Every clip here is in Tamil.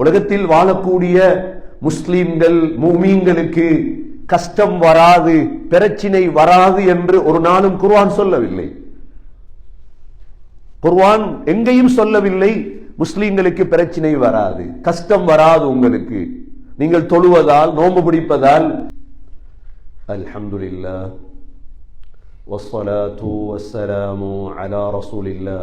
உலகத்தில் வாழக்கூடிய முஸ்லிம்கள் மூமீன்களுக்கு கஷ்டம் வராது பிரச்சினை வராது என்று ஒரு நாளும் குர்ஆன் சொல்லவில்லை குர்ஆன் எங்கேயும் சொல்லவில்லை முஸ்லிம்களுக்கு பிரச்சனை வராது கஷ்டம் வராது உங்களுக்கு நீங்கள் தொழுவதால் நோன்பு பிடிப்பதால் அல்ஹம்துலில்லாஹ் والصلاة والسلام على رسول الله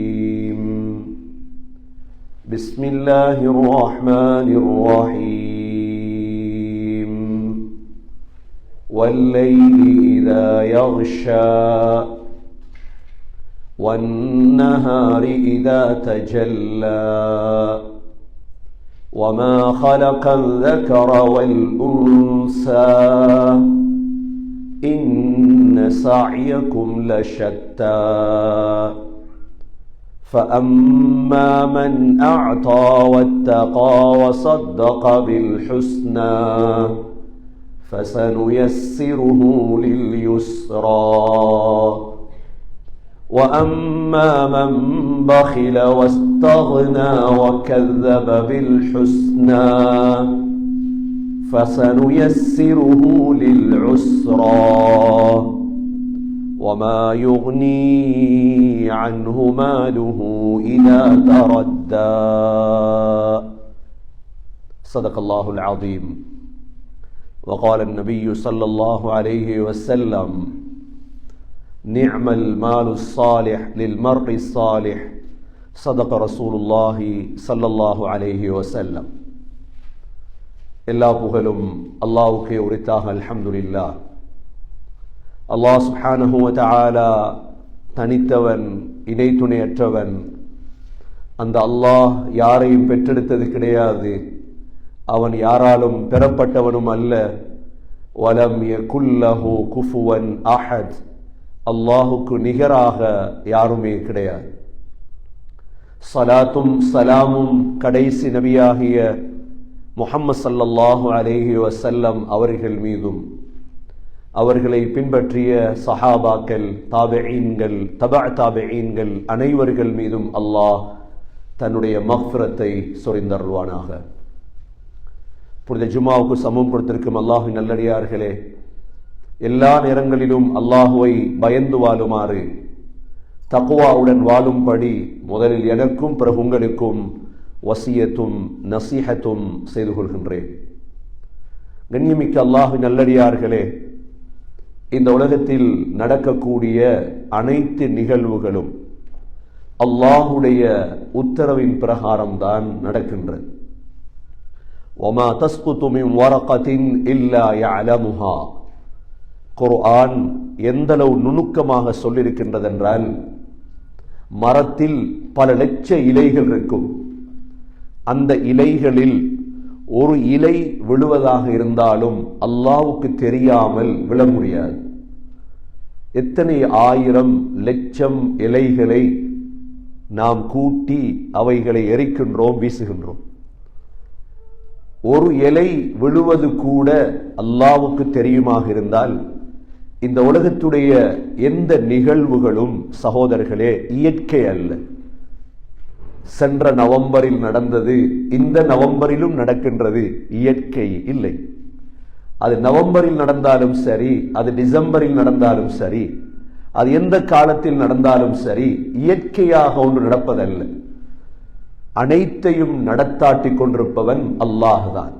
بسم الله الرحمن الرحيم. والليل إذا يغشى والنهار إذا تجلى وما خلق الذكر والأنثى. إن سعيكم لشتى. فأما من أعطى واتقى وصدق بالحسنى فسنيسره لليسرى. وأما من بخل واستغنى وكذب بالحسنى فسنيسره للعسرى. وما يغني عنه ماله اذا تردى صدق الله العظيم وقال النبي صلى الله عليه وسلم نعم المال الصالح للمرء الصالح صدق رسول الله صلى الله عليه وسلم எல்லா புகழும் அல்லாவுக்கே உரித்தாக அல்ஹம்துலில்லா அல்லாஹ் சுப்ஹானஹு வ தனித்தவன் இணை துணையற்றவன் அந்த அல்லாஹ் யாரையும் பெற்றெடுத்தது கிடையாது. அவன் யாராலும் பெறப்பட்டவனும் அல்ல. வலம் யகுல்லஹு குஃபுவன் அஹத். அல்லாஹுக்கு நிகராக யாருமே கிடையாது. சலாத்தும் சலாமும் கடைசி நபியாகிய முஹம்மது சல்லல்லாஹு அலேஹி வசல்லம் அவர்கள் மீதும். அவர்களை பின்பற்றிய சஹாபாக்கள் தாபெயின்கள் தபா தாபெயின்கள் அனைவர்கள் மீதும் அல்லாஹ் தன்னுடைய மஃப்ரத்தை சொரிந்தருள்வானாக. புனித ஜுமாவுக்கு சமம் கொடுத்திருக்கும் அல்லாஹு நல்லடியார்களே எல்லா நேரங்களிலும் அல்லாஹுவை பயந்து வாழுமாறு தக்குவாவுடன் வாழும்படி முதலில் எனக்கும் பிறகு உங்களுக்கும் வசியத்தும் நசீகத்தும் செய்து கொள்கின்றேன். கண்ணியமிக்க அல்லாஹு நல்லடியார்களே இந்த உலகத்தில் நடக்கக்கூடிய அனைத்து நிகழ்வுகளும் அல்லாஹுடைய உத்தரவின் பிரகாரம் தான் நடக்கின்றது ஒமா தஸ்குத்துமின் வரகத்தின் இல்லா யஅலமுஹா. குர்ஆன் எந்தளவு நுணுக்கமாக சொல்லியிருக்கின்றதென்றால் மரத்தில் பல லட்ச இலைகள் இருக்கும். அந்த இலைகளில் ஒரு இலை விழுவதாக இருந்தாலும் அல்லாவுக்கு தெரியாமல் விழ முடியாது. எத்தனை ஆயிரம் லட்சம் இலைகளை நாம் கூட்டி அவைகளை எரிக்கின்றோம் வீசுகின்றோம்? ஒரு இலை விழுவது கூட அல்லாவுக்கு தெரியுமாக இருந்தால் இந்த உலகத்துடைய எந்த நிகழ்வுகளும் சகோதரர்களே இயற்கை அல்ல. சென்ற நவம்பரில் நடந்தது இந்த நவம்பரிலும் நடக்கின்றது இயற்கை இல்லை. அது நவம்பரில் நடந்தாலும் சரி அது டிசம்பரில் நடந்தாலும் சரி அது எந்த காலத்தில் நடந்தாலும் சரி இயற்கையாக ஒன்று நடப்பதல்ல. அனைத்தையும் நடத்தாட்டி கொண்டிருப்பவன் அல்லாஹுதான்.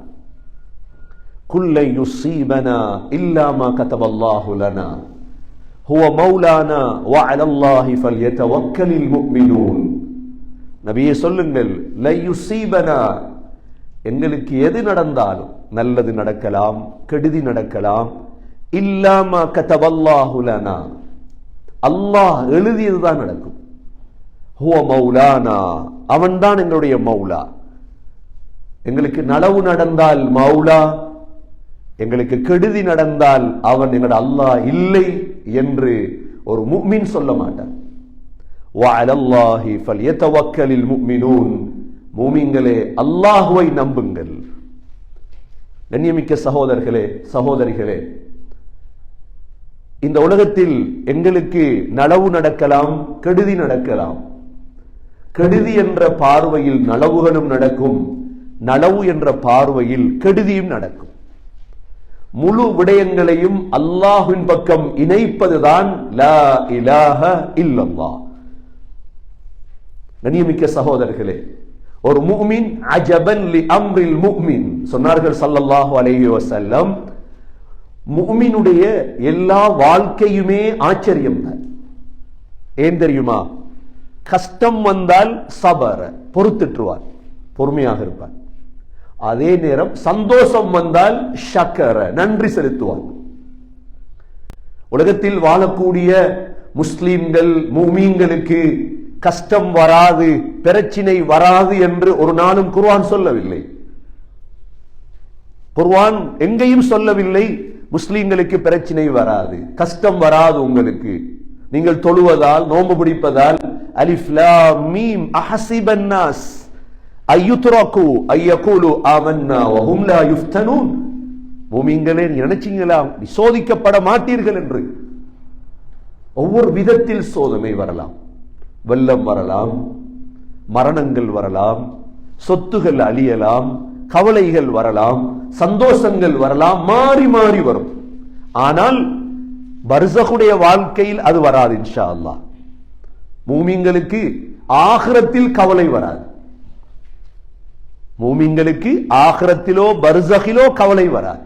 குல்லை யுசீபனா இல்லாமா கதவல்லாஹு ஹுவ மௌலானா வ அலல்லாஹி ஃபல்யதவக்கலில் முஃமினூன். நபியே சொல்லுங்கள் லை யுசீபனா. எங்களுக்கு எது நடந்தாலும் நல்லது நடக்கலாம் கெடுதி நடக்கலாம். இல்லாம கதவல்லாஹுலனா அல்லாஹ் எழுதியதுதான் நடக்கும். ஹுவ மௌலானா. அவன்தான் எங்களுடைய மௌலா. எங்களுக்கு நலவு நடந்தால் மௌலா. எங்களுக்கு கெடுதி நடந்தால் அவன் எங்களோட அல்லாஹ் இல்லை என்று ஒரு முக்மின் சொல்ல மாட்டான். மூமிங்களே அல்லாஹுவை நம்புங்கள். கண்ணியமிக்க சகோதரர்களே சகோதரிகளே இந்த உலகத்தில் எங்களுக்கு நலவு நடக்கலாம் கெடுதி நடக்கலாம். கெடுதி என்ற பார்வையில் நலவுகளும் நடக்கும் நலவு என்ற பார்வையில் கெடுதியும் நடக்கும். முழு விடயங்களையும் அல்லாஹின் பக்கம் இணைப்பதுதான் லா இலாஹ இல்லல்லாஹ். கண்ணியமிக்க சகோதரர்களே ஒரு முஃமின் அஜபன் லி அம்ரில் முஹ்மின் சொன்னார்கள் சல்லல்லாஹு அலைஹி வஸல்லம் முஃமினுடைய எல்லா வாழ்க்கையுமே ஆச்சரியம். தான் ஏன் தெரியுமா? கஷ்டம் வந்தால் சபர பொறுத்துட்டுருவார் பொறுமையாக இருப்பார். அதே நேரம் சந்தோஷம் வந்தால் ஷக்கர நன்றி செலுத்துவார். உலகத்தில் வாழக்கூடிய முஸ்லீம்கள் மூமீன்களுக்கு கஷ்டம் வராது பிரச்சினை வராது என்று ஒரு நாளும் குர்வான் சொல்லவில்லை. குர்வான் எங்கேயும் சொல்லவில்லை முஸ்லீம்களுக்கு பிரச்சினை வராது. கஷ்டம் வராது உங்களுக்கு. நீங்கள் தொழுவதால் நோன்பு பிடிப்பதால் அலிஃப்லா மீம் அஹசிபன்னாஸ் ஐயுத்ராக்கு ஐயுத்ரகு ஐயகூலு ஆமன்னா வஹும் லா யுஃப்தனூன். பூமிங்களே நீ நினைச்சீங்களா? சோதிக்கப்பட மாட்டீர்கள் என்று. ஒவ்வொரு விதத்தில் சோதனை வரலாம். வெள்ளம் வரலாம் மரணங்கள் வரலாம் சொத்துகள் அழியலாம் கவலைகள் வரலாம் சந்தோஷங்கள் வரலாம் மாறி மாறி வரும். ஆனால் பர்சகுடைய வாழ்க்கையில் அது வராது இன்ஷா அல்லா மூமிங்களுக்கு ஆகிரத்தில் கவலை வராது. மூமிங்களுக்கு ஆகிரத்திலோ பர்சகிலோ கவலை வராது.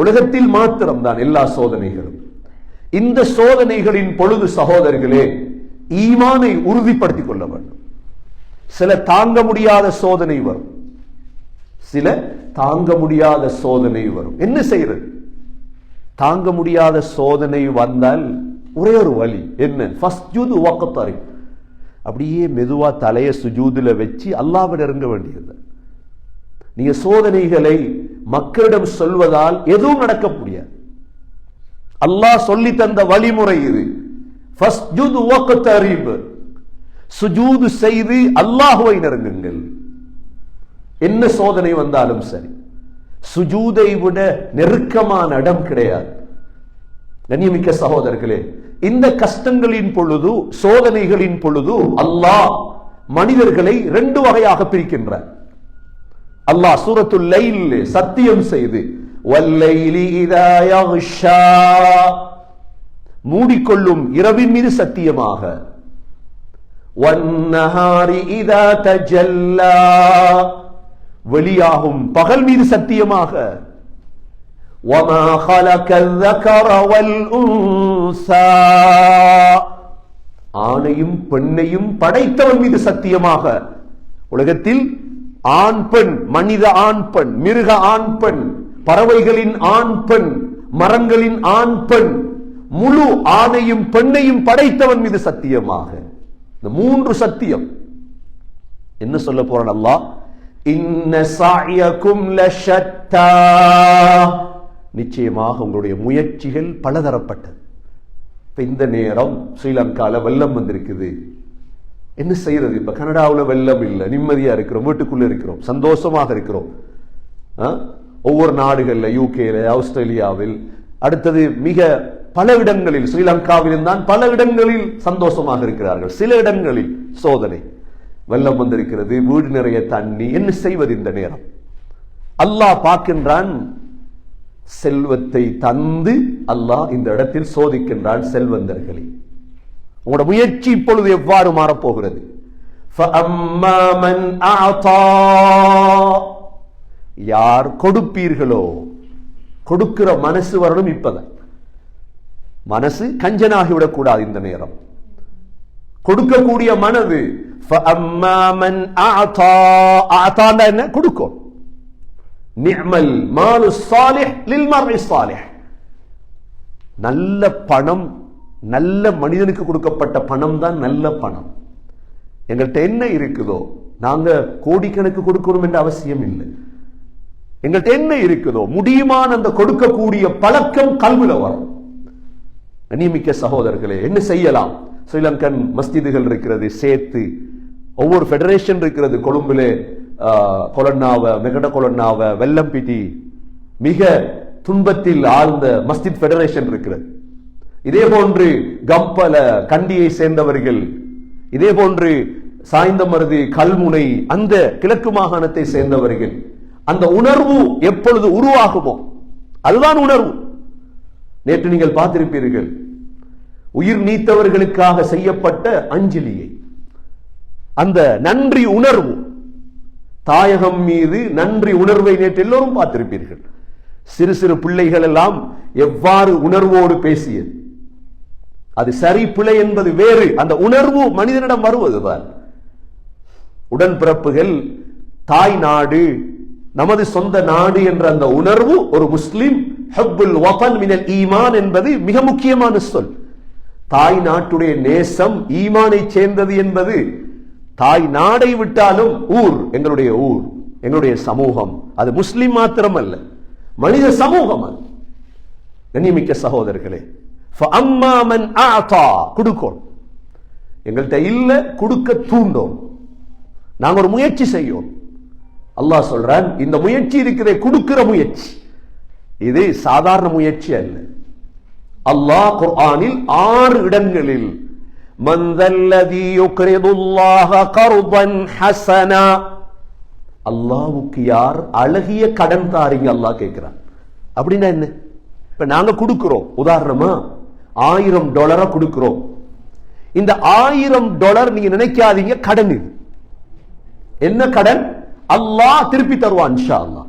உலகத்தில் மாத்திரம்தான் எல்லா சோதனைகளும். இந்த சோதனைகளின் பொழுது சகோதரர்களே ஈமானை உறுதிப்படுத்திக் கொள்ள வேண்டும். சில தாங்க முடியாத சோதனை வரும். சில தாங்க முடியாத சோதனை வரும். என்ன செய்யறது தாங்க முடியாத சோதனை வந்தால் ஒரே ஒரு வழி. என்ன? ஃபஸ்ஜூது வக்கத்தரி அப்படியே மெதுவா தலைய சுஜூதுல வச்சு அல்லாவிட இறங்க வேண்டியது. நீங்க சோதனைகளை மக்களிடம் சொல்வதால் எதுவும் நடக்க முடியாது. அல்லாஹ் சொல்லி தந்த வழிமுறை இது. சுஜூது செய்து அல்லாஹுவை நெருங்குங்கள். என்ன சோதனை வந்தாலும் சரி. சுஜூதை விட நெருக்கமான இடம் கிடையாது. கண்ணியமிக்க சகோதரர்களே இந்த கஷ்டங்களின் பொழுது சோதனைகளின் பொழுது அல்லாஹ் மனிதர்களை ரெண்டு வகையாக பிரிக்கின்றார். அல்லாஹ் சூரத்துல் லைல் சத்தியம் செய்து வல்லைலி இதா யக்ஷா மூடிக்கொள்ளும் இரவின் மீது சத்தியமாக. வெளியாகும் பகல் மீது சத்தியமாக. ஆணையும் பெண்ணையும் படைத்தவன் மீது சத்தியமாக. உலகத்தில் ஆண் பெண் மனித ஆண் பெண் மிருக ஆண் பெண் பறவைகளின் ஆண் பெண் மரங்களின் ஆண் பெண் முழு ஆணையும் பெண்ணையும் படைத்தவன் மீது சத்தியமாக. இந்த மூன்று சத்தியம். என்ன சொல்ல போறான் அல்லாஹ்? இன்ன நிச்சயமாக உங்களுடைய முயற்சிகள் பலதரப்பட்டது. இப்போ இந்த நேரம் ஸ்ரீலங்கால வெள்ளம் வந்திருக்குது. என்ன செய்யறது? இப்ப கனடாவில் வெள்ளம் இல்லை. நிம்மதியா இருக்கிறோம். வீட்டுக்குள்ள இருக்கிறோம். சந்தோஷமாக இருக்கிறோம். ஆ? ஒவ்வொரு நாடுகளில் யூகேல ஆஸ்திரேலியாவில் அடுத்தது மிக பல இடங்களில் ஸ்ரீலங்காவிலும் தான் பல இடங்களில் சந்தோஷமாக இருக்கிறார்கள். சில இடங்களில் சோதனை. வெள்ளம் வந்திருக்கிறது வீடு நிறைய தண்ணி என்ன செய்வது இந்த நேரம்? அல்லாஹ் பார்க்கின்றான் செல்வத்தை தந்து அல்லாஹ் இந்த இடத்தில் சோதிக்கின்றான் செல்வந்தர்களை. உங்களோட முயற்சி இப்பொழுது எவ்வாறு மாறப்போகிறது? யார் கொடுப்பீர்களோ கொடுக்கிற மனசு வரணும் இப்பதான். மனசு கஞ்சனாகி விடக்கூடாது இந்த நேரம். கொடுக்கக்கூடிய மனது என்ன? கொடுக்கும். நிமல் மாலு சாலிஹ் லில் மர்இ நல்ல பணம் நல்ல மனிதனுக்கு கொடுக்கப்பட்ட பணம் தான் நல்ல பணம். எங்கள்கிட்ட என்ன இருக்குதோ நாங்க கோடிக்கணக்கு கொடுக்கணும் என்ற அவசியம் இல்லை. எங்கள்கிட்ட என்ன இருக்குதோ முடியுமான அந்த கொடுக்கக்கூடிய பழக்கம் கல்வில வரும். கண்ணியமிக்க சகோதரர்களே என்ன செய்யலாம்? ஸ்ரீலங்கன் மஸ்திதுகள் இருக்கிறது சேர்த்து ஒவ்வொரு ஃபெடரேஷன் இருக்கிறது கொழும்புல கொலன்னாவ மெகட கொலன்னாவ வெல்லம்பிட்டி. மிக துன்பத்தில் ஆழ்ந்த மஸ்ஜித் ஃபெடரேஷன் இருக்கிறது. இதே போன்று கம்பல கண்டியை சேர்ந்தவர்கள். இதே போன்று சாய்ந்தமருது கல்முனை அந்த கிழக்கு மாகாணத்தை சேர்ந்தவர்கள். அந்த உணர்வு எப்பொழுது உருவாகுமோ அதுதான் உணர்வு. நேற்று நீங்கள் பார்த்திருப்பீர்கள். உயிர் நீத்தவர்களுக்காக செய்யப்பட்ட அஞ்சலியை. அந்த நன்றி உணர்வு தாயகம் மீது நன்றி உணர்வை நேற்று எல்லோரும் பார்த்திருப்பீர்கள். சிறு சிறு பிள்ளைகள் எல்லாம் எவ்வாறு உணர்வோடு பேசியது? அது சரி பிழை என்பது வேறு. அந்த உணர்வு மனிதனிடம் வருவதுதான் உடன்பிறப்புகள் தாய் நாடு நமது சொந்த நாடு என்ற அந்த உணர்வு ஒரு முஸ்லிம் ஹப்புல் வதன் மினல் ஈமான் என்பது மிக முக்கியமான சொல். தாய் நாட்டுடைய நேசம் ஈமானை சேர்ந்தது என்பது தாய் நாடை விட்டாலும் ஊர் எங்களுடைய ஊர் எங்களுடைய சமூகம். அது முஸ்லிம் மாத்திரம் அல்ல மனித சமூகம் அது. கண்ணியமிக்க சகோதரர்களே அம்மாமன் கொடுக்கோம் எங்கள்கிட்ட இல்ல கொடுக்க தூண்டோம். நாங்க ஒரு முயற்சி செய்யோம். அல்லாஹ் சொல்றான் இந்த முயற்சி இருக்கிற கொடுக்கிற முயற்சி. இது சாதாரண முயற்சி அல்ல. அல்லாஹ் குர்ஆனில் ஆறு இடங்களில் மந்தல்லதி யுக்ரிதுல்லாஹ ஹசனா அல்லாஹ்வுக்கு யார் அழகிய கடன் தாரீங்க அல்லாஹ் கேட்கிறான். அப்படின்னா என்ன? இப்ப நாங்க கொடுக்கிறோம். உதாரணமா ஆயிரம் டாலரை கொடுக்கிறோம். இந்த ஆயிரம் டாலர் நீங்க நினைக்காதீங்க கடன் இது. என்ன கடன்? அல்லாஹ் திருப்பி தருவான் இன்ஷா அல்லாஹ்.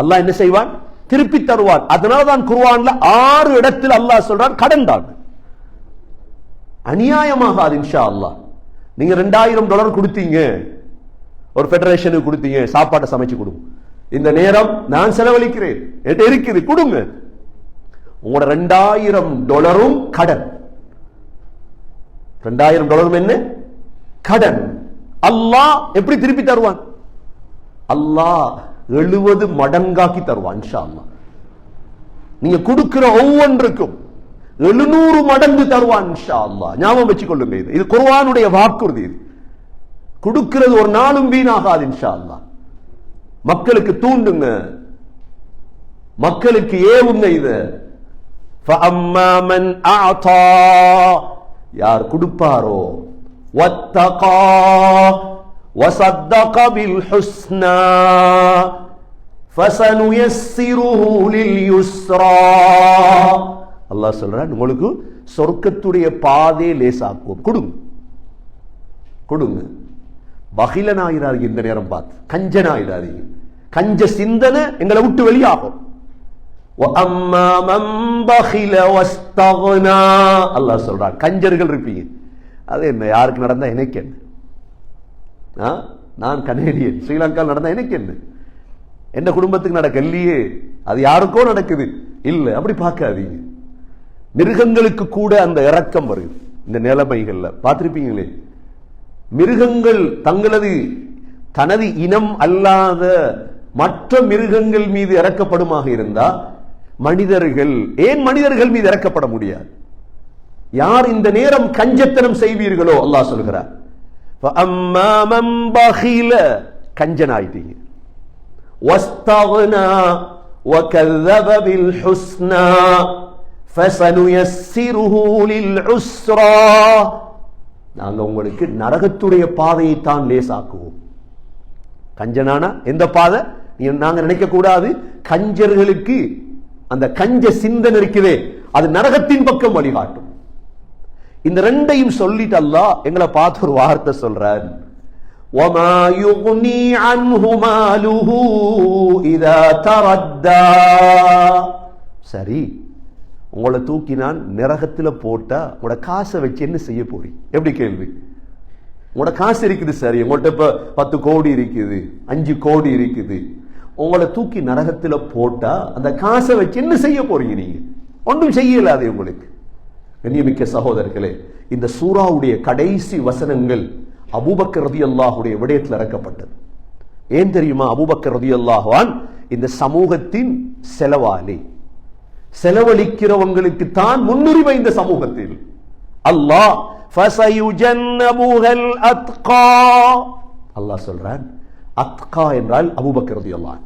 அல்லாஹ் என்ன செய்வான்? திருப்பி தருவான். அதனால தான் குர்ஆன்ல ஆறு இடத்தில் அல்லாஹ் சொல்றான் கடன் தான். அநியாயமாக இன்ஷா அல்லாஹ். நீங்க ரெண்டாயிரம் டாலர் கொடுத்தீங்க. ஒரு ஃபெடரேஷனுக்கு கொடுத்தீங்க சாப்பாட்டை சமைச்சு கொடுங்க. இந்த நேரம் நான் செலவழிக்கிறேன். என்கிட்ட இருக்குது கொடுங்க. உங்களோட ரெண்டாயிரம் டாலரும் கடன். ரெண்டாயிரம் டாலரும் என்ன? கடன். அல்லாஹ் எப்படி திருப்பி தருவான்? அல்லாஹ் எழுபது மடங்காக்கி தருவான் நீங்க கொடுக்கிற ஒவ்வொன்றுக்கும் எழுநூறு மடங்கு தருவான் ஞாபகம் வச்சு கொள்ளுங்க இது. இது குர்வானுடைய வாக்குறுதி இது. கொடுக்கிறது ஒரு நாளும் வீணாகாது இன்ஷா அல்லா மக்களுக்கு தூண்டுங்க. மக்களுக்கு ஏவுங்க இது. யார் கொடுப்பாரோ? ஒத்தகா وصدق بالحسنى فسنيسره لليسرى. அல்லாஹ் சொல்றான் உங்களுக்கு சொர்க்கத்துடைய பாதையை லேசாக்குவோம். கொடுங்க. கொடுங்க. வகிலன் ஆகிறார்கள் இந்த நேரம் பார்த்து. கஞ்சன் ஆகிறார்கள் கஞ்ச சிந்தனை எங்களை விட்டு வெளியாகும். அல்லாஹ் சொல்றான் கஞ்சர்கள் இருப்பீங்க. அது என்ன யாருக்கு நடந்தா எனக்கு என்ன? நான் கனேடியன். ஸ்ரீலங்கா நடந்தால் எனக்கு என்ன? என்ன குடும்பத்துக்கு நடக்க இல்லையே? அது யாருக்கோ நடக்குது. இல்லை அப்படி பார்க்காதீங்க. மிருகங்களுக்கு கூட அந்த இறக்கம் வருது. இந்த நிலைமைகளில். பார்த்துருப்பீங்களே? மிருகங்கள் தங்களது தனது இனம் அல்லாத மற்ற மிருகங்கள் மீது இறக்கப்படுமாக இருந்தால் மனிதர்கள் ஏன் மனிதர்கள் மீது இறக்கப்பட முடியாது? யார் இந்த நேரம் கஞ்சத்தனம் செய்வீர்களோ அல்லாஹ் சொல்கிறார். கஞ்சனாயிட்டீங்க وكذب بالحسنى فسنيسره للعسرى நாங்க உங்களுக்கு நரகத்துடைய பாதையை தான் லேசாக்குவோம். கஞ்சனானா? எந்த பாதை? நாங்க நினைக்க கூடாது கஞ்சர்களுக்கு அந்த கஞ்ச சிந்தனை இருக்குதே. அது நரகத்தின் பக்கம் வழிகாட்டும். இந்த ரெண்டையும் சொல்லிட்டு அல்லாஹ் எங்களை பார்த்து ஒரு வார்த்தை சொல்றார். சரி உங்களை தூக்கி நான் நிரகத்தில் போட்டால் உங்களோட காசை வச்சு என்ன செய்ய போறீங்க எப்படி கேள்வி? உங்களோட காசு இருக்குது சரி உங்கள்கிட்ட இப்போ பத்து கோடி இருக்குது அஞ்சு கோடி இருக்குது. உங்களை தூக்கி நரகத்தில் போட்டால் அந்த காசை வச்சு என்ன செய்ய போறீங்க நீங்கள் ஒன்றும் செய்யலாது உங்களுக்கு. கண்ணியமிக்க சகோதரர்களே இந்த சூறாவுடைய கடைசி வசனங்கள் அபூபக்கர் ரதி அல்லாஹுடைய விடயத்தில் இறக்கப்பட்டது. ஏன் தெரியுமா? அபூபக்கர் அல்லாஹான் இந்த சமூகத்தின் செலவாளி. செலவழிக்கிறவங்களுக்கு தான் முன்னுரிமை இந்த சமூகத்தில். அல்லாஹ் ஃபஸயுஜன்னபுஹல் அத்கா. அல்லாஹ் சொல்றான் அத்கா என்றால் அபூபக்கர் ரதியல்லாஹ்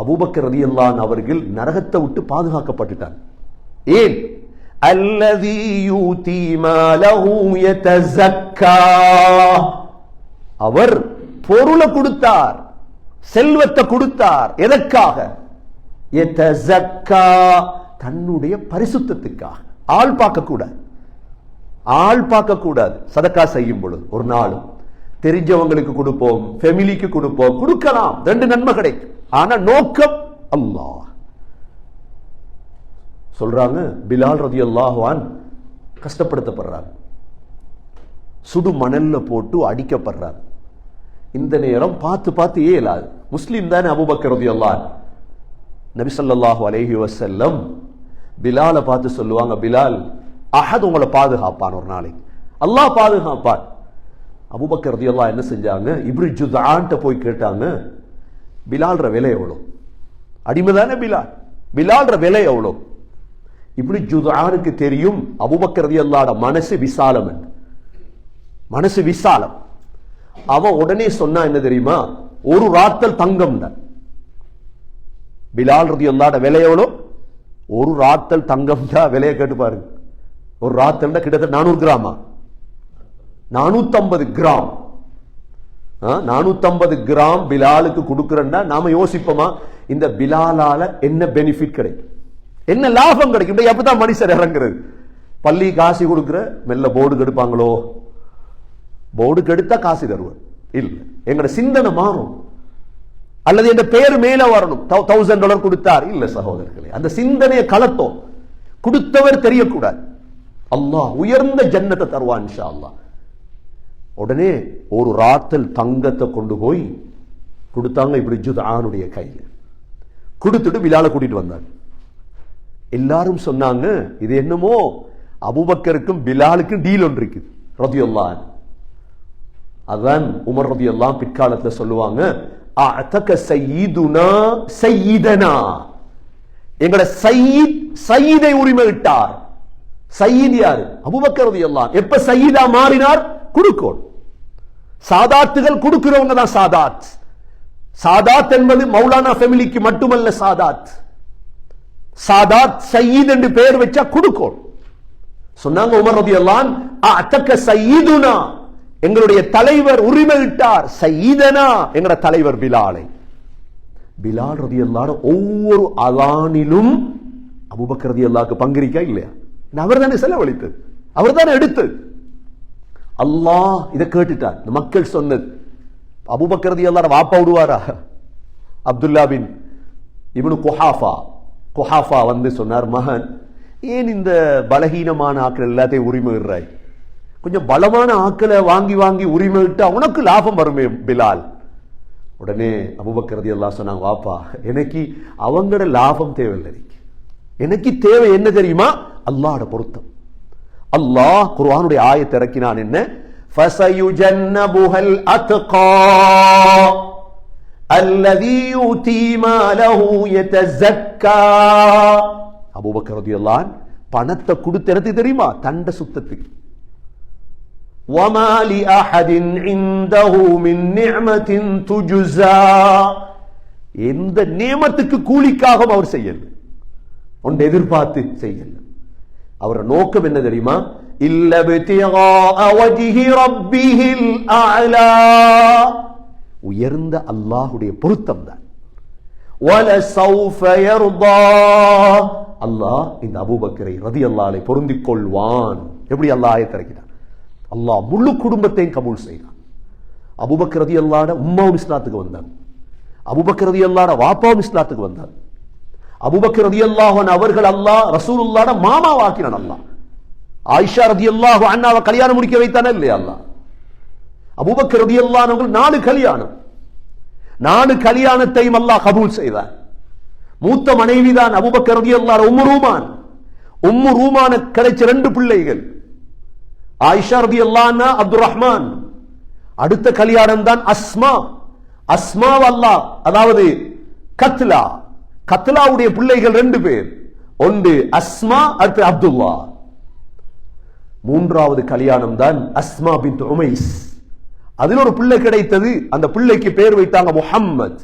அபூபக்கர் ரதியல்லான் அவர்கள் நரகத்தை விட்டு பாதுகாக்கப்பட்டுட்டான் ஏன்? அல்லதி யூதி மாலஹு யதஸக்கா அவர் பொருளை கொடுத்தார் செல்வத்தை கொடுத்தார். எதற்காக? யதஸக்கா தன்னுடைய பரிசுத்தத்துக்காக. ஆள் பார்க்க கூடாது ஆள் பார்க்க கூடாது சதக்கா செய்யும் பொழுது ஒரு நாளும். தெரிஞ்சவங்களுக்கு கொடுப்போம் ஃபெமிலிக்கு கொடுப்போம். கொடுக்கலாம். ரெண்டு நன்மை கிடைக்கும். ஆனா நோக்கம் அல்லாஹ். சொல்றாங்க பிலால் ரதி அல்லாஹான் கஷ்டப்படுத்தப்படுறாங்க சுடு மணல்ல போட்டு அடிக்கப்படுறாங்க இந்த நேரம் பார்த்து பார்த்து ஏலாது முஸ்லீம் தானே அபுபக்கர் ரதி அல்லாஹ் நபிசல்லாஹு அலைஹி வசல்லம் பிலாலை பார்த்து சொல்லுவாங்க பிலால் அஹத் உங்களை பாதுகாப்பான் ஒரு நாளைக்கு. அல்லாஹ் பாதுகாப்பான். அபுபக்கர் ரதியல்லா என்ன செஞ்சாங்க இப்படி ஜுதான்ட்ட போய் கேட்டாங்க பிலால்ற விலை எவ்வளோ அடிமை தானே பிலால். பிலால்ற விலை எவ்வளோ இப்படி ஜுதாருக்கு தெரியும் அபுபக்கரதி அல்லாட மனசு விசாலம் மனசு விசாலம். அவன் உடனே சொன்னா என்ன தெரியுமா? ஒரு ராத்தல் தங்கம் தான். பிலால் ரதியல்லாட விலை எவ்வளோ? ஒரு ராத்தல் தங்கம் தான் விலையை கேட்டு பாருங்க. ஒரு ராத்தல் கிட்டத்தட்ட நானூறு கிராமா? நானூத்தம்பது கிராம். நானூத்தம்பது கிராம் பிலாலுக்கு கொடுக்குறேன்னா நாம யோசிப்போமா? இந்த பிலாலால என்ன பெனிஃபிட் கிடைக்கும்? என்ன லாபம் கிடைக்கும்? எப்பதான் மனுஷர் இறங்குறது. பள்ளி காசு கொடுக்குற மெல்ல போர்டு கெடுப்பாங்களோ? போர்டு கெடுத்தா காசு தருவார். இல்ல. எங்களோட சிந்தனை மாறும். அல்லது என் பெயர் மேல வரணும். தௌசண்ட் டாலர் கொடுத்தார். இல்ல சகோதரர்களே அந்த சிந்தனையை கலத்தோம். கொடுத்தவர் தெரியக்கூடாது. அல்லாஹ் உயர்ந்த ஜன்னத்தை தருவான் இன்ஷா அல்லாஹ் உடனே ஒரு ராத்தல் தங்கத்தை கொண்டு போய் கொடுத்தாங்க இப்படி ஜுதானுடைய கையில். கொடுத்துட்டு விழால கூட்டிட்டு வந்தாங்க. எல்லாரும் சொன்னாங்க இது என்னமோ அபுபக்கருக்கும் பிலாலுக்கும் டீல் ஒன்று இருக்குது ரதியுல்லா அதான் உமர் ரதியுல்லாம் பிற்காலத்தில் சொல்லுவாங்க அத்தக சையீதுனா சையீதனா. எங்கட சையீத் சையீதை உரிமை விட்டார் சையீத் யாரு? அபுபக்கர் ரதியுல்லான் எப்ப சையீதா மாறினார்? குடுக்கோள் சாதாத்துகள் கொடுக்கிறவங்க தான் சாதாத். சாதாத் என்பது மௌலானா ஃபேமிலிக்கு மட்டுமல்ல சாதாத். சாதாத் சயீத் என்று பெயர் வச்சா கொடுக்கும் சொன்னாங்க உமர் ரதி அல்லான் அத்தக்க சயீதுனா. எங்களுடைய தலைவர் உரிமையிட்டார். சயீதனா எங்கட தலைவர் பிலாலை. பிலால் ரதி அல்லாட ஒவ்வொரு அலானிலும் அபுபக்கர் ரதி அல்லாக்கு பங்கிருக்கா இல்லையா? அவர் தானே செலவழித்தது அவர் தானே எடுத்து. அல்லாஹ் இதை கேட்டுட்டார். இந்த மக்கள் சொன்னது. அபுபக்கரதி அல்லாட வாப்பா விடுவாரா? அப்துல்லா பின் இவனு குஹாஃபா. குஹாஃபா வந்து சொன்னார் மகன் ஏன் இந்த பலகீனமான ஆக்கள் எல்லாத்தையும் உரிமையிடுறாய்? கொஞ்சம் பலமான ஆக்களை வாங்கி வாங்கி உரிமையிட்டா உனக்கு லாபம் வருமே பிலால். உடனே அபுபக்கரதி எல்லாம் சொன்னாங்க வாப்பா எனக்கு அவங்களோட லாபம் தேவையில்லை எனக்கு. தேவை என்ன தெரியுமா? அல்லாட பொருத்தம். அல்லாஹ் குர்வானுடைய ஆயத்தை இறக்கினான் என்ன? அல்லதி யூதி மாலஹு யதஸக்கா அபூபக்கர் ரலியல்லாஹு பணத்தை கொடுத்து எனக்கு தெரியுமா தண்ட சுத்தத்துக்கு وما لأحد عنده من نعمة تجزى எந்த நியமத்துக்கு கூலிக்காகவும் அவர் செய்யல ஒன்று எதிர்பார்த்து செய்யல அவர நோக்கம் என்ன தெரியுமா இல்ல உயர்ந்த அல்லாஹுடைய பொருத்தம் தான் அல்லாஹ் இந்த அபூபக்கரை ரதி அல்லாலை பொருந்திக் கொள்வான். எப்படி அல்லாஹ் திறக்கிறான் அல்லாஹ் முழு குடும்பத்தையும் கபூல் செய்தான். அபுபக்கர் ரதி அல்லாட உம்மாவும் இஸ்லாத்துக்கு வந்தார் அபுபக்கர் ரதி அல்லாட வாப்பாவும் இஸ்லாத்துக்கு வந்தார் அபுபக்கர் ரதி அல்லாஹன் அவர்கள் அல்லாஹ் ரசூல் அல்லாட மாமாவாக்கினான் அல்லாஹ். ஆயிஷா ரதி அல்லாஹு அண்ணாவை கல்யாணம் முடிக்க வைத்தானே இல்லையா அல்லாஹ்? அபூபக்கர் ரதி அல்லாஹ் நாலு கல்யாணம். நாலு கல்யாணத்தையும் அல்லாஹ் கபூல் செய்தார். மூத்த மனைவிதான் அபுபக்கர் ரதி அல்லாஹ் உம்மு ரூமான். உம்மு ரூமான கிடைச்ச ரெண்டு பிள்ளைகள். ஆயிஷா ரதி அல்லாஹ் அப்துல் ரஹ்மான் அடுத்த கல்யாணம் தான் அஸ்மா. அஸ்மா அல்லா அதாவது கத்லா. கத்லாவுடைய பிள்ளைகள் ரெண்டு பேர். ஒன்று அஸ்மா அடுத்து அப்துல்லா. மூன்றாவது கல்யாணம் தான் அஸ்மா பின் உமைஸ். அதில் ஒரு பிள்ளை கிடைத்தது அந்த பிள்ளைக்கு பேர் வைத்தாங்க முஹம்மத்.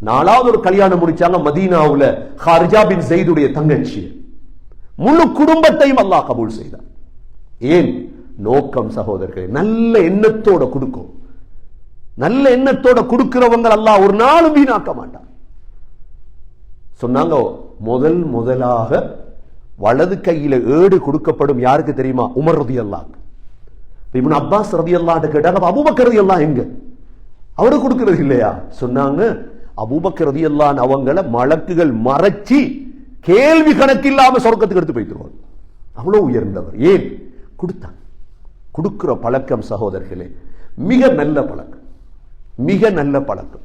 நாலாவது ஒரு கல்யாணம் முடிச்சாங்க மதீனாவுல ஹாரிஜா பின் செய்துடைய தங்கச்சி. முழு குடும்பத்தையும் அல்லாஹ் கபூல் செய்தார். ஏன்? நோக்கம் சகோதரர்களே நல்ல எண்ணத்தோட கொடுக்கும். நல்ல எண்ணத்தோட கொடுக்கிறவங்க அல்லாஹ் ஒரு நாளும் வீணாக்க மாட்டான். சொன்னாங்க முதல் முதலாக வலது கையில ஏடு கொடுக்கப்படும் யாருக்கு தெரியுமா? உமர் ரதி அல்லாஹ் இவன் அப்பாஸ் ரதி அல்லாஹ் கேட்டாங்க அப்ப அபூபக்கர் ரதி எங்க? அவரு கொடுக்கறது இல்லையா? சொன்னாங்க அபூபக்கர் ரதி அல்லாஹ் அவங்கள மலக்குகள் மறைச்சி கேள்வி கணக்கில்லாம சொர்க்கத்துக்கு எடுத்து போய்த்துருவாங்க அவ்வளவு உயர்ந்தவர். ஏன்? கொடுத்தாங்க. கொடுக்கிற பழக்கம் சகோதரர்களே மிக நல்ல பழக்கம். மிக நல்ல பழக்கம்.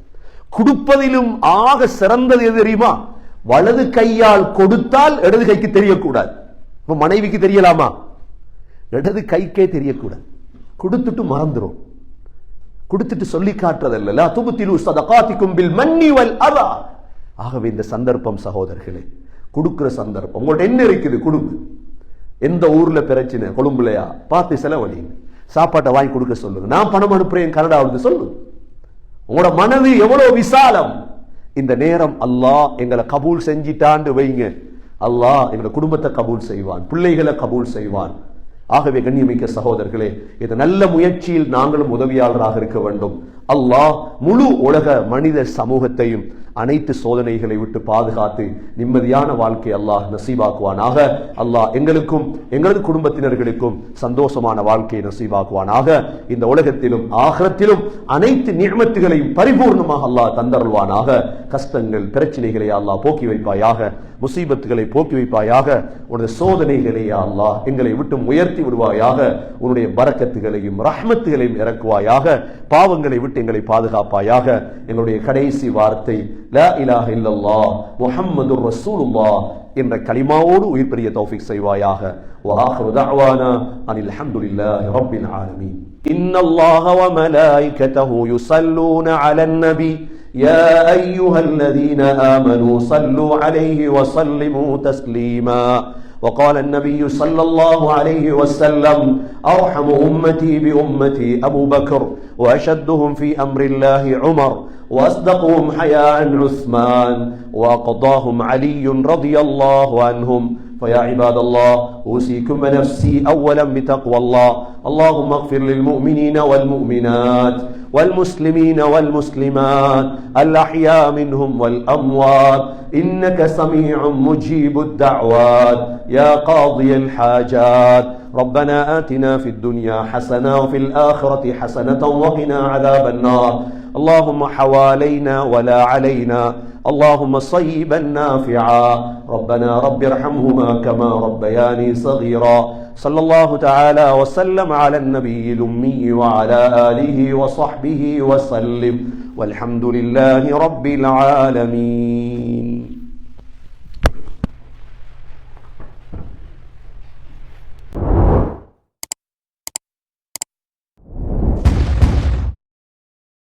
கொடுப்பதிலும் ஆக சிறந்தது எது தெரியுமா? வலது கையால் கொடுத்தால் இடது கைக்கு தெரியக்கூடாது. மனைவிக்கு தெரியலாமா? இடது கைக்கே தெரியக்கூடாது. கொடுத்துட்டு மறந்துடும் கொடுத்துட்டு சொல்லி காட்டுறதல்ல. துபுத்திலு சதகாத்திக்கும் கும்பில் மன்னி வல் அதா ஆகவே இந்த சந்தர்ப்பம் சகோதரர்களே கொடுக்குற சந்தர்ப்பம். உங்கள்ட்ட என்ன இருக்குது? கொடுங்க. எந்த ஊர்ல பிரச்சனை? கொழும்புலையா? பார்த்து செலவழிங்க. சாப்பாட்டை வாங்கி கொடுக்க சொல்லுங்க. நான் பணம் அனுப்புறேன் கனடாவுக்கு சொல்லுங்க உங்களோட மனது எவ்வளவு விசாலம்? இந்த நேரம் அல்லாஹ் எங்களை கபூல் செஞ்சிட்டாண்டு வைங்க. அல்லாஹ் எங்களை குடும்பத்தை கபூல் செய்வான் பிள்ளைகளை கபூல் செய்வான். ஆகவே கண்ணியமிக்க சகோதரர்களே இந்த நல்ல முயற்சியில் நாங்களும் உதவியாளராக இருக்க வேண்டும். அல்லாஹ் முழு உலக மனித சமூகத்தையும் அனைத்து சோதனைகளை விட்டு பாதுகாத்து நிம்மதியான வாழ்க்கை அல்லாஹ் நசீபாக்குவானாக. அல்லாஹ் எங்களுக்கும் எங்களது குடும்பத்தினர்களுக்கும் சந்தோஷமான வாழ்க்கையை நசீபாக்குவானாக. இந்த உலகத்திலும் ஆகரத்திலும் அனைத்து நியமத்துகளையும் பரிபூர்ணமாக அல்லாஹ் தந்தருள்வானாக. கஷ்டங்கள் பிரச்சனைகளை அல்லாஹ் போக்கி வைப்பாயாக. முசீபத்துகளை போக்கி வைப்பாயாக. உனது சோதனைகளை அல்லா எங்களை விட்டு உயர்த்தி விடுவாயாக. உன்னுடைய பறக்கத்துகளையும் ரஹ்மத்துகளையும் இறக்குவாயாக. பாவங்களை விட்டு எங்களை பாதுகாப்பாயாக. எங்களுடைய கடைசி வார்த்தை ல இலாக இல்லல்லா முஹம்மது ரசூலுல்லா என்ற களிமாவோடு உயிர் பெரிய தௌஃபிக் செய்வாயாக. வாஹரு தஅவானா அனில் ஹம்துலில்லாஹி ரப்பில் ஆலமீன். இன்னல்லாஹ வ மலாயிகத்தஹு யுஸல்லூன அலன் நபி. يا أيها الذين آمنوا صلوا عليه وسلموا تسليما. وقال النبي صلى الله عليه وسلم أرحم أمتي بأمتي أبو بكر وأشدهم في أمر الله عمر وأصدقهم حياء عثمان وأقضاهم علي رضي الله عنهم. فيا عباد الله أوصيكم ونفسي أولا بتقوى الله. اللهم اغفر للمؤمنين والمؤمنات. والمسلمين والمسلمات الأحياء منهم والأموات. إنك سميع مجيب الدعوات. يا قاضي الحاجات. ربنا آتنا في الدنيا حسنة وفي الآخرة حسنة وقنا عذاب النار. اللهم حوالينا ولا علينا. اللهم صيبا نافعا. ربنا رب ارحمهما كما ربياني صغيرا. صلى الله تعالى وسلم على النبي الأمي وعلى آله وصحبه وسلم والحمد لله رب العالمين.